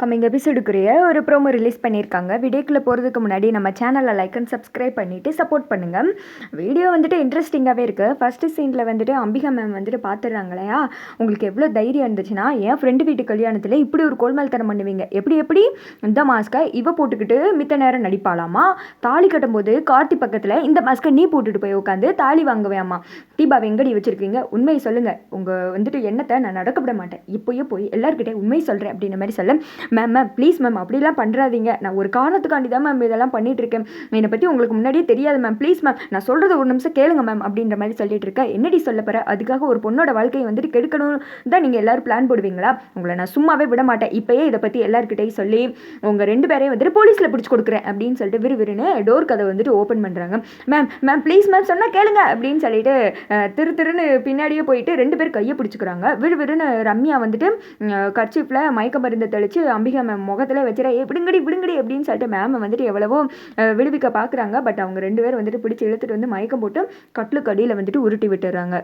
Coming எபிசோடுக்குரிய ஒரு promo release பண்ணியிருக்காங்க. வீடியோக்குள்ளே போகிறதுக்கு முன்னாடி நம்ம சேனலை லைக் அண்ட் சப்ஸ்கிரைப் பண்ணிவிட்டு சப்போர்ட் பண்ணுங்கள் வீடியோ வந்துட்டு இன்ட்ரெஸ்டிங்காகவே இருக்குது ஃபஸ்ட்டு சீனில் வந்துட்டு அம்பிகா மேம் வந்துட்டு பார்த்துடுறாங்க இல்லையா? உங்களுக்கு எவ்வளோ தைரியம் இருந்துச்சுன்னா என் ஃப்ரெண்டு வீட்டு கல்யாணத்தில் இப்படி ஒரு கோல்மால்தனம் பண்ணுவீங்க? எப்படி எப்படி? இந்த மாஸ்க்கை இவ போட்டுக்கிட்டு மித்த நேரம் நடிப்பாளாமா? தாலி கட்டும்போது கார்த்தி பக்கத்தில் இந்த மாஸ்க்கை நீ போட்டுட்டு போய் உட்காந்து தாலி வாங்குவேம்மா தீபா வெங்கடி வச்சுருக்கீங்க? உண்மையை சொல்லுங்கள் உங்கள் வந்துட்டு எண்ணத்தை நான் நடக்க விட மாட்டேன். இப்போயே போய் எல்லாருக்கிட்டே உண்மை சொல்கிறேன் அப்படின்ற மாதிரி சொல்ல. மேம் மேம் ப்ளீஸ் மேம் அப்படிலாம் பண்ணுறாதீங்க நான் ஒரு காரணத்துக்காண்டி தான் மேம் இதெல்லாம் பண்ணிகிட்ருக்கேன் இருக்கேன் என்னை பற்றி உங்களுக்கு முன்னாடியே தெரியாது மேம் ப்ளீஸ் மேம் நான் சொல்கிறது ஒரு நிமிஷம் கேளுங்க மேம் அப்படின்ற மாதிரி சொல்லிட்டு இருக்கேன். என்னடி சொல்ல போகிற அதுக்காக ஒரு பொண்ணோட வாழ்க்கையை வந்துட்டு கெடுக்கணும் தான் நீங்கள் எல்லோரும் பிளான் போடுவீங்களா? உங்களை நான் சும்மாவே விட மாட்டேன். இப்போயே இதை பற்றி எல்லாருக்கிட்டையும் சொல்லி உங்கள் ரெண்டு பேரையும் வந்துட்டு போலீஸில் பிடிச்சி கொடுக்குறேன் அப்படின்னு சொல்லிட்டு விறுவிறுன்னு டோர் கதை வந்துட்டு ஓப்பன் பண்ணுறாங்க மேம் மேம் ப்ளீஸ் மேம் சொன்னால் கேளுங்க அப்படின்னு சொல்லிட்டு திரு திருன்னு பின்னாடியே போயிட்டு ரெண்டு பேர் கையை பிடிச்சிக்கிறாங்க. விறுவிறுன்னு ரம்யா வந்துட்டு கர்ச்சிப்பில் மயக்க மருந்து தெளித்து அம்பிகா மேம் முகத்தில் வச்சுற ஏ பிடுங்கடி பிடுங்கடி அப்படின்னு சொல்லிட்டு மேம் வந்துட்டு எவ்வளவோ விடுவிக்க பார்க்குறாங்க பட் அவங்க ரெண்டு பேரும் வந்துட்டு பிடிச்சி இழுத்துட்டு வந்து மயக்கம் போட்டு கட்டிலுக்கு அடியில் வந்துட்டு உருட்டி விட்டுறாங்க.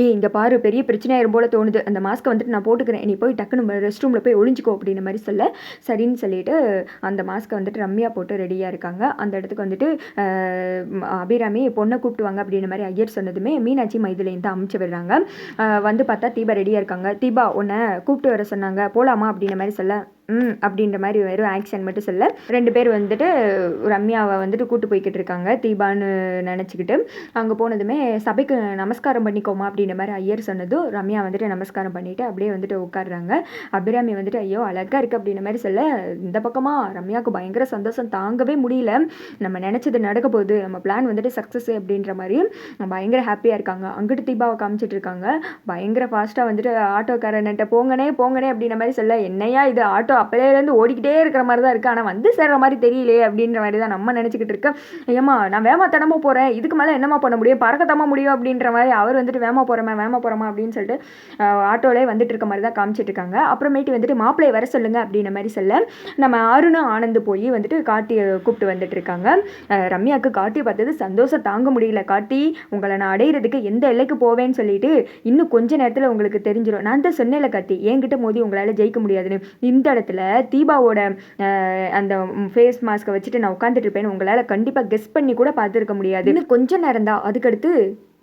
ஏய் இங்கே பாரு பெரிய பிரச்சனையாயிரும் போல தோணுது. அந்த மாஸ்க்கை வந்துட்டு நான் போட்டுக்கிறேன். நீ போய் டக்குன்னு ரெஸ்ட் ரூமில் போய் ஒழிஞ்சிக்கோ அப்படின்ற மாதிரி சொல்ல. சரின்னு சொல்லிட்டு அந்த மாஸ்க்கை வந்துட்டு ரம்யா போட்டு ரெடியாக இருக்காங்க. அந்த இடத்துக்கு வந்துட்டு அபிராமி பொண்ணை கூப்பிட்டுவாங்க அப்படின்ற மாதிரி ஐயர் சொன்னதுமே மீனாட்சி மைதிலேருந்து அமுச்சு விடுறாங்க. வந்து பார்த்தா தீபா ரெடியாக இருக்காங்க. தீபா உன்னை கூப்பிட்டு வர சொன்னாங்க. போகலாமா அப்படின்ற மாதிரி சொல்ல. ம் அப்படின்ற மாதிரி வெறும் ஆக்ஷன் மட்டும் சொல்ல. ரெண்டு பேர் வந்துட்டு ரம்யாவை வந்துட்டு கூட்டு போய்கிட்டு இருக்காங்க தீபான்னு நினச்சிக்கிட்டு. அங்கே போனதுமே சபைக்கு நமஸ்காரம் பண்ணிக்கோமா? அப்படின்ற மாதிரி ஐயர் சொன்னதும் ரம்யா வந்துட்டு நமஸ்காரம் பண்ணிட்டு அப்படியே வந்துட்டு உட்காடுறாங்க அபிராமி வந்துட்டு ஐயோ அழகாக இருக்குது அப்படின்ற மாதிரி சொல்ல இந்த பக்கமாக ரம்யாவுக்கு பயங்கர சந்தோஷம் தாங்கவே முடியல. நம்ம நினச்சது நடக்க போகுது. நம்ம பிளான் வந்துட்டு சக்ஸஸ் அப்படின்ற மாதிரி பயங்கர ஹாப்பியாக இருக்காங்க. அங்கிட்டு தீபாவை காமிச்சிட்டு இருக்காங்க. பயங்கர ஃபாஸ்ட்டாக வந்துட்டு ஆட்டோக்காரன்ட்ட போங்கனே போங்கனே அப்படின்ற மாதிரி சொல்ல என்னையா இது ஆட்டோ அப்போலேருந்து ஓடிக்கிட்டே இருக்கிற மாதிரி தான் இருக்குது ஆனால் வந்து சேர்ற மாதிரி தெரியலையே அப்படின்ற மாதிரி தான் நம்ம நினச்சிக்கிட்டு இருக்கேன் ஏம்மா நான் வேகத்தனமா போகிறேன் இதுக்கு மேலே என்னம்மா பண்ண முடியும்? பறக்கத்தாமா முடியும் அப்படின்ற மாதிரி அவர் வந்துட்டு வேமா போகிறமா வேமா போகிறோமா அப்படின்னு சொல்லிட்டு ஆட்டோலே வந்துட்டு இருக்க மாதிரி தான் காமிச்சிட்டு இருக்காங்க. அப்புறமேட்டு வந்துட்டு மாப்பிள்ளையை வர சொல்லுங்க அப்படின்ற மாதிரி சொல்ல நம்ம அருணும் ஆனந்து போய் வந்துட்டு காட்டியை கூப்பிட்டு வந்துட்டு இருக்காங்க. ரம்யாவுக்கு காட்டி பார்த்தது சந்தோஷம் தாங்க முடியல. காட்டி உங்களை நான் அடையிறதுக்கு எந்த எல்லைக்கு போவேன்னு சொல்லிட்டு இன்னும் கொஞ்ச நேரத்தில் உங்களுக்கு தெரிஞ்சிடும் நான் தான் சொன்னேன்ல காட்டி என்கிட்ட மோதி உங்களால் ஜெயிக்க முடியாதுன்னு. இந்த இடத்துல தீபாவோட ஆஹ், அந்த ஃபேஸ் மாஸ்க்கை வச்சுட்டு நான் உட்காந்துட்டு இருப்பேன்னு உங்களால் கண்டிப்பாக கெஸ் பண்ணி கூட பார்த்துருக்க முடியாது. இன்னும் கொஞ்ச நேரம் தான். அதுக்கடுத்து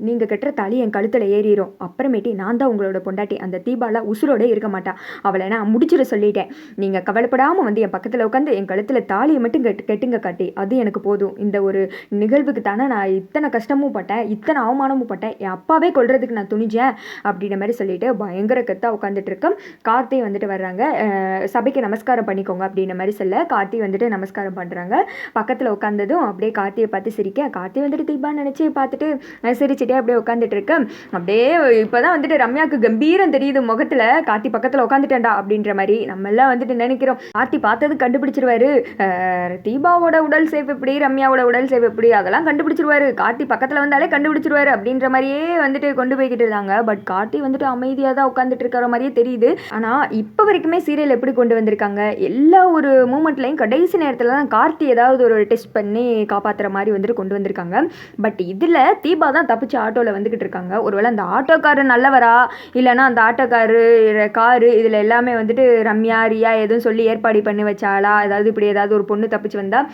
நீங்கள் கட்டுற தாலி என் கழுத்தில் ஏறிடும் அப்புறமேட்டி நான் தான் உங்களோட பொண்டாட்டி. அந்த தீபாலா உசுரோட இருக்க மாட்டா. அவளை நான் முடிச்சிட சொல்லிட்டேன். நீங்கள் கவலைப்படாமல் வந்து என் பக்கத்தில் உட்காந்து என் கழுத்தில் தாலியை மட்டும் கெட்டு கெட்டுங்க காட்டி. அது எனக்கு போதும். இந்த ஒரு நிகழ்வுக்கு தானே நான் இத்தனை கஷ்டமும் பட்டேன். இத்தனை அவமானமும் பட்டேன். என் அப்பாவே கொள்றதுக்கு நான் துணிஞ்சேன் அப்படின்ற மாதிரி சொல்லிட்டு பயங்கர கத்தாக உட்காந்துட்டு இருக்கேன். கார்த்தி வந்துட்டு வர்றாங்க. சபைக்கு நமஸ்காரம் பண்ணிக்கோங்க அப்படின்ற மாதிரி சொல்ல கார்த்தி வந்துட்டு நமஸ்காரம் பண்ணுறாங்க பக்கத்தில் உட்காந்ததும் அப்படியே கார்த்தியை பார்த்து சிரிக்க. கார்த்தி வந்துட்டு தீபான்னு நினச்சி பார்த்துட்டு சிரிச்சு சிரிச்சிட்டே அப்படியே உட்காந்துட்டு இருக்கு அப்படியே இப்போ தான் வந்துட்டு ரம்யாவுக்கு கம்பீரம் தெரியுது முகத்தில். கார்த்தி பக்கத்தில் உட்காந்துட்டேன்டா அப்படின்ற மாதிரி. நம்ம எல்லாம் வந்துட்டு நினைக்கிறோம் கார்த்தி பார்த்தது கண்டுபிடிச்சிருவாரு. தீபாவோட உடல் சேஃப் எப்படி ரம்யாவோட உடல் சேஃப் எப்படி அதெல்லாம் கண்டுபிடிச்சிருவாரு. கார்த்தி பக்கத்தில் வந்தாலே கண்டுபிடிச்சிருவாரு அப்படின்ற மாதிரியே வந்துட்டு கொண்டு போய்கிட்டு இருந்தாங்க. பட் கார்த்தி வந்துட்டு அமைதியாக தான் உட்காந்துட்டு இருக்கிற மாதிரியே தெரியுது. ஆனால் இப்போ வரைக்குமே சீரியல் எப்படி கொண்டு வந்திருக்காங்க? எல்லா ஒரு மூமெண்ட்லையும் கடைசி நேரத்தில் தான் கார்த்தி ஏதாவது ஒரு டெஸ்ட் பண்ணி காப்பாற்றுற மாதிரி வந்துட்டு கொண்டு வந்திருக்காங்க. பட் இதில் தீபா தான் தப்பிச்சு ஆட்டோவில் வந்துக்கிட்டு இருக்காங்க. ஒருவேளை அந்த ஆட்டோக்காரர் நல்லவரா? இல்லைன்னா அந்த ஆட்டோக்காரு காரு இதில் எல்லாமே வந்துட்டு ரம்யா ரியா எதுவும் சொல்லி ஏற்பாடு பண்ணி வச்சாளா? ஏதாவது இப்படி ஏதாவது ஒரு பொண்ணு தப்பிச்சு வந்தால்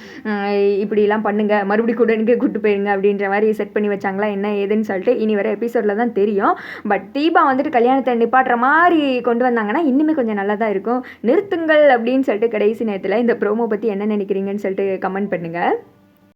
இப்படிலாம் பண்ணுங்க. மறுபடியும் கூட எனக்கு கூப்பிட்டு போயிருங்க அப்படின்ற மாதிரி செட் பண்ணி வச்சாங்களா? என்ன ஏதுன்னு சொல்லிட்டு இனி வர எபிசோடில் தான் தெரியும். பட் தீபா வந்துட்டு கல்யாணத்தை நிப்பாட்டுற மாதிரி கொண்டு வந்தாங்கன்னா இன்னுமே கொஞ்சம் நல்லா தான் இருக்கும். நிறுத்துங்கள் அப்படின்னு சொல்லிட்டு கடைசி நேரத்தில் இந்த ப்ரோமோ பற்றி என்ன நினைக்கிறீங்கன்னு சொல்லிட்டு கமெண்ட் பண்ணுங்கள்